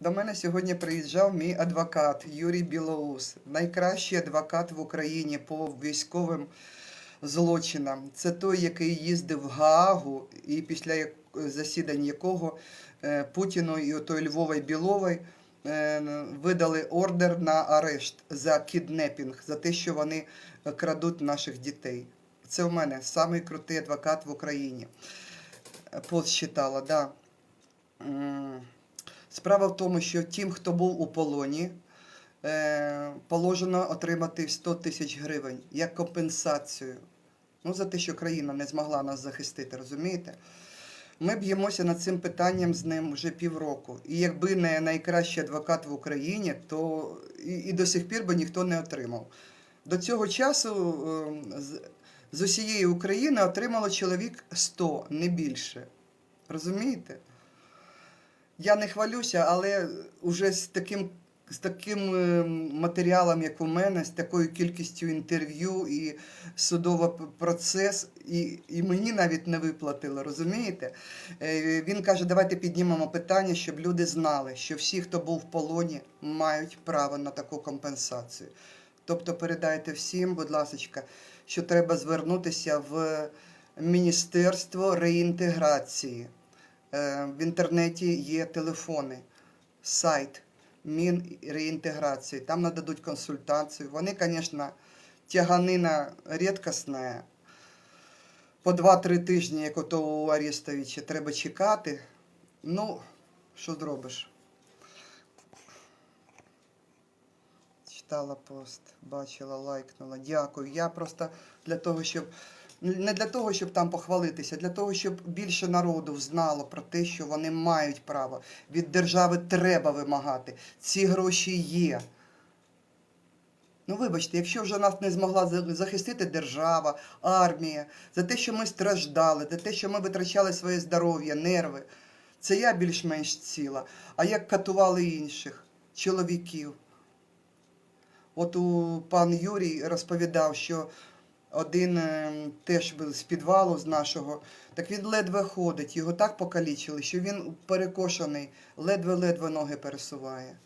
До мене сьогодні приїжджав мій адвокат Юрій Білоус, найкращий адвокат в Україні по військовим злочинам. Це той, який їздив в Гаагу, і після засідань якого е, Путіну і отой Львової Білової е, видали ордер на арешт за кіднепінг, за те, що вони е, крадуть наших дітей. Це в мене самий крутий адвокат в Україні. Пост читала, да. Справа в тому, що тим, хто був у полоні, е, положено отримати 100 тисяч гривень як компенсацію. Ну, за те, що країна не змогла нас захистити, розумієте? Ми б'ємося над цим питанням з ним вже півроку. І якби не найкращий адвокат в Україні, то і, і до сих пір би ніхто не отримав. До цього часу е, з, з усієї України отримало чоловік 100, не більше. Розумієте? Я не хвалюся, але вже з таким, з таким е, матеріалом, як у мене, з такою кількістю інтерв'ю і судовий процес, і, і мені навіть не виплатили, розумієте? Е, Він каже, давайте піднімемо питання, щоб люди знали, що всі, хто був в полоні, мають право на таку компенсацію. Тобто передайте всім, будь ласка, що треба звернутися в Міністерство реінтеграції. Е, В інтернеті є телефони, сайт Мінреінтеграції. Там нададуть консультацію. Вони, звісно, тяганина рідкісна. По 2-3 тижні, як ото у Арестовича, треба чекати. Ну, що зробиш? Читала пост, бачила, лайкнула. Дякую. Я просто для того, щоб не для того, щоб там похвалитися, для того, щоб більше народу знало про те, що вони мають право. Від держави треба вимагати. Ці гроші є. Ну, вибачте, якщо вже нас не змогла захистити держава, армія, за те, що ми страждали, за те, що ми витрачали своє здоров'я, нерви, це я більш-менш ціла. А як катували інших чоловіків? От у пан Юрій розповідав, що один е, теж з підвалу з нашого, так він ледве ходить, його так покалічили, що він перекошений, ледве-ледве ноги пересуває.